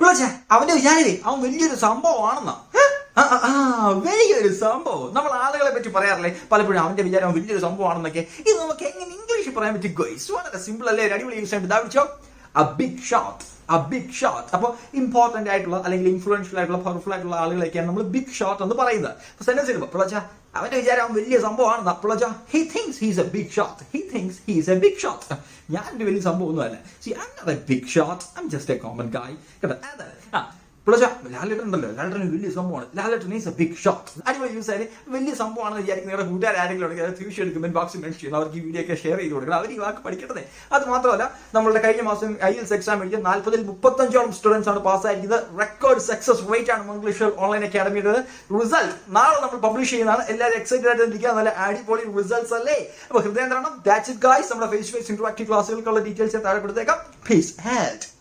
പിള്ളച്ചേ അവന്റെ വിചാരി അവൻ വലിയൊരു സംഭവമാണെന്നാ? വലിയൊരു സംഭവം. നമ്മൾ ആളുകളെ പറ്റി പറയാറില്ലേ? പലപ്പോഴും അവന്റെ വിചാരം അവൻ വലിയൊരു സംഭവമാണെന്നൊക്കെ. ഇത് നമുക്ക് എങ്ങനെ ഇംഗ്ലീഷ് പറയാൻ പറ്റും? വളരെ സിമ്പിൾ അല്ലേ? ഒരു അടിപൊളി യൂസ് ഇതാ ദാ a big shot a big shot അപ്പോൾ ഇമ്പോർട്ടന്റ് ആയിട്ടുള്ള അല്ലെങ്കിൽ ഇൻഫ്ലുവൻഷ്യൽ ആയിട്ടുള്ള പവർഫുൾ ആയിട്ടുള്ള ആളുകളൊക്കെയാണ് നമ്മൾ ബിഗ് ഷോട്ട് എന്ന് പറയുന്നത്. സെന്റൻസ് സിനിമ പിള്ളച്ച അവന്റെ വിചാരം വലിയ സംഭവമാണ്. പിള്ളച്ച he thinks he's a big shot he thinks he's a big shot ഞാൻ ഒരു വലിയ സംഭവം not a big shot I just a common guy കേട്ടോ? അതെ ആ പിള്ളച്ച ലാലേട്ടൻ ഉണ്ടല്ലോ. ലാലേട്ടൻ വലിയ സംഭവമാണ്. Lalettan is a big shot അടിപൊളി യൂസ് ആയി വലിയ സംഭവമാണെന്ന് വിചാരിക്കുന്ന. നിങ്ങളുടെ കൂട്ടുകാർ ആരെങ്കിലും ഉണ്ടെങ്കിൽ അത് തീർച്ചയായും കമന്റ് ബോക്സിൽ മെൻഷൻ ചെയ്യുന്നു അവർക്ക് ഈ വീഡിയോ ഒക്കെ ഷെയർ ചെയ്ത് കൊടുക്കണം. അവർ ഈ വാക്ക് പഠിക്കട്ടെ. അത് മാത്രമല്ല നമ്മളുടെ കഴിഞ്ഞ മാസം ഐ എൽസ് എക്സാം എഴുതിയ നാൽപ്പതിൽ മുപ്പത്തഞ്ചോളം സ്റ്റുഡൻസ് ആണ് പാസ്സായിരിക്കുന്നത് റെക്കോർഡ് സക്സസ് റേറ്റ് ആണ് മംഗ്ലീഷ് ഓൺലൈൻ അക്കാഡമിയുടെ റിസൾട്ട് നാളെ നമ്മൾ പബ്ലിഷ് ചെയ്യുന്നതാണ്. എല്ലാവരും എക്സൈറ്റഡ് ആയിട്ട് ഇരിക്കുക നല്ല അടിപൊളി റിസൾട്ട്സ് അല്ലേ? അപ്പൊ ഹൃദയം തരണം ദാറ്റ്സ് ഇറ്റ് ഗൈസ് നമ്മുടെ ഫേസ് ടു ഫേസ് ഇന്ററാക്റ്റീവ് ക്ലാസ്സുകൾക്കുള്ള ഡീറ്റെയിൽസ് താഴെ കൊടുത്തേക്കാം. Piece had